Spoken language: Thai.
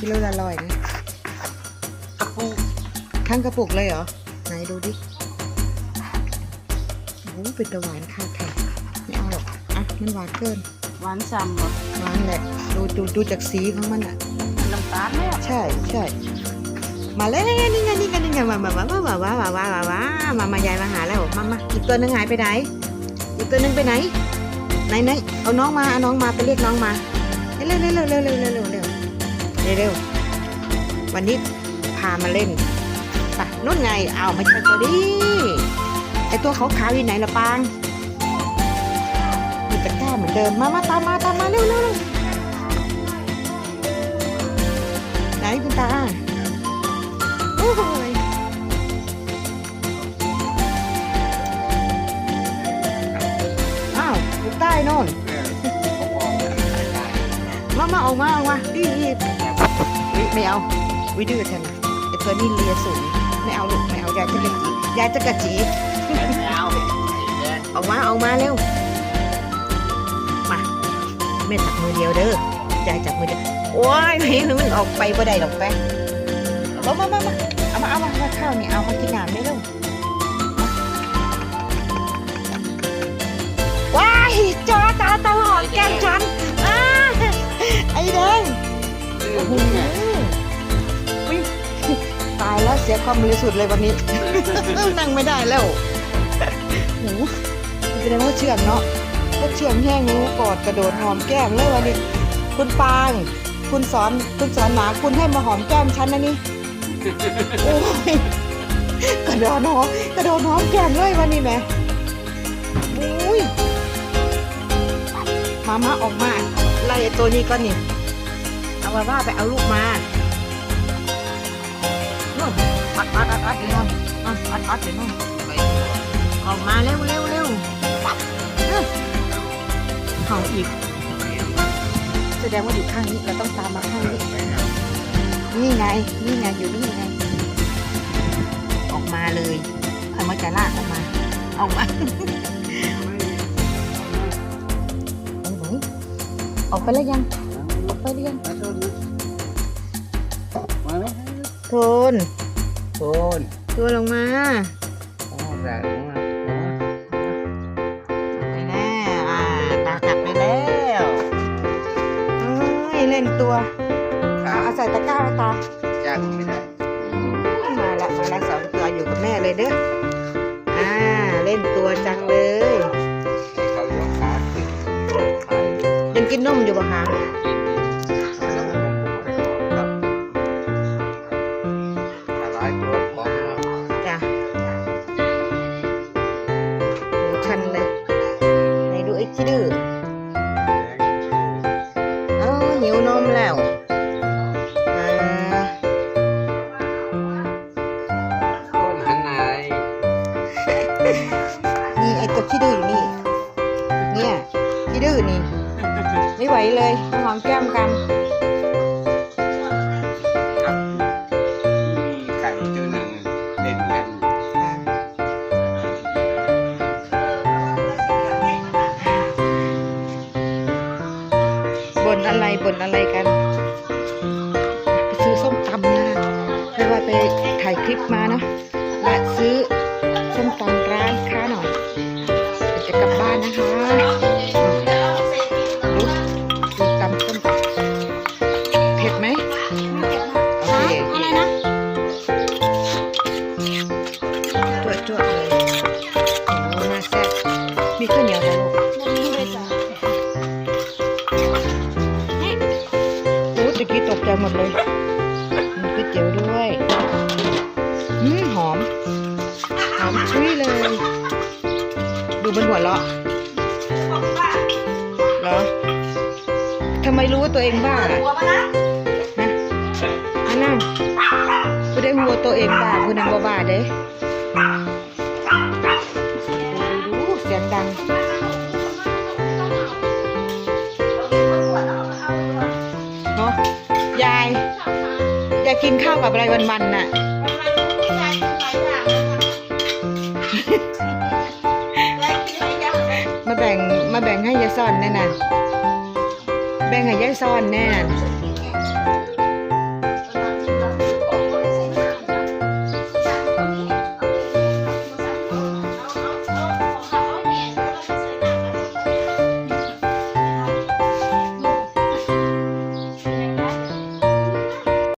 กิโลละร้อยนะกระปุกทั้งกระปุกเลยเหรอ ไหนดูดิโอ้โหเป็นตะหวานค่ะแท้ไม่เอาหรอก อะ มันหวานเกิน หวานซ้ำบ่หวานแหละ ดูดูดูจากสีของมันอะน้ำตาลเนี่ยใช่ใช่มาเลยนี่ไงนี่ไงนี่ไงนี่ไงมามามามามามามามามามามา มายายมาหาแล้ว มามาอีกตัวหนึงหายไปไหน อีกตัวหนึงไปไหน ไหนไหนเอาน้องมา เอาน้องมาไปเรียกน้องมา เร็วเร็วเร็วเร็วเร็วเร็วเร็ว เร็วเร็วเร็ววันนี้พามาเล่นไปนู่นไงเอาไม่ใช่ตัวนี้ไอตัวขาวๆอยู่ไหนละปางอยู่ตะกร้าเหมือนเดิมมามาตามมาตามมาเร็วเร็วเร็วไหนคุณตาโอ้ยอ้าวอยู่ใต้โน่นมามาออกมาออกมาอี อีวิไม่เอาวิดื้อแทนนะไอตัวนี้เลียสูงไม่เอาลูกไม่เอายายจะกระจียายจะกระจีไม่เอาออกมาออกมาเร็วมาแม่จับมือเดียวเด้อยายจับมือเดียวโอ้ยไม่ให้มันออกไปบ่ได้หรอกแป๊ะมามามามาเอามาเอามามาข้าวนี่เอามากินน้ำได้เร็วว้ายจอตาตาหอมแก้มฉันอ้าไอ้แดงโอ้โห สียความบริสุทธิ์เลยวันนี้ นั่งไม่ได้แล้วโอ้โหแสดงว่าเชื่องเนาะถ้าเชื่องแห้งรู้กอดกระโดดหอมแก้มเลยวันนี้ คุณปาง คุณสอนคุณสอนหมาคุณให้มาหอมแก้มฉันนะนี่โอ้ยกระโดดหอมกระโดดหอมแก้มเลยวันนี้แหม่อุ้ยมามาออกมาไล่ไอ้ตัวนี้ก่อนนี่เอาว่าว่าไปเอาลูกมา อัดอัดอัดอัดเดี๋ยวนู่นนู่นอัดอัดเดี๋ยวนู่นออกมาเร็วเร็วเร็วเอ้อเห่าอีก แสดงว่าอยู่ข้างนี้เราต้องตามมาข้างนี้ นี่ไง นี่ไงอยู่นี่ไง ออกมาเลยเอามาจะลากออกมา ออกมาเอาไหนออกไปแล้วยังออกไปหรือยังมาไหมโทน โอนตัวลงมาโอ้แต่มาไปแน่อ่าตาจับไปแล้วเอ้ยเล่นตัวเอาเอาใส่ตะกร้าไว้ตาจักไม่ได้มาละมาละสองตัวอยู่กับแม่เลยเด้ออ่าเล่นตัวจังเลยเขายกขาขึ้นขายังกินนมอยู่ปะคะ นี่ไอ้ตัวขี้ดื้ออยู่นี่ เนี่ยขี้ดื้อนี่ ไม่ไหวเลยมาหอมแก้มกันกับมีไก่ตัวหนึ่งเล่นกันบ่นอะไรบ่นอะไรกัน ไปซื้อส้มตำนะไม่ว่าไปถ่ายคลิปมาเนาะ ตำส้มตำเผ็ดไหมโอเคอะไรนะจวดจวดๆเลยโอ้น่าแซ่บมีข้าวเหนียวไหมลูกโอ้ตะกี้ตกใจหมดเลยมีก๋วยเตี๋ยวด้วยอืมหอม หอมชุยเลย ดูมันหัวเราะ ทำไมรู้ว่าตัวเองบ้าล่ะฮะอันนั่งผู้ได้หัวตัวเองบ้าผู้นั้นบ่บ้าเด้ดูดูดูเสียงดังเนาะยายยายกินข้าวกับอะไรวันๆน่ะมาแบ่งมาแบ่งให้ยายซ่อนแน่น่ะ แบ่งให้ยายซ่อนแน่น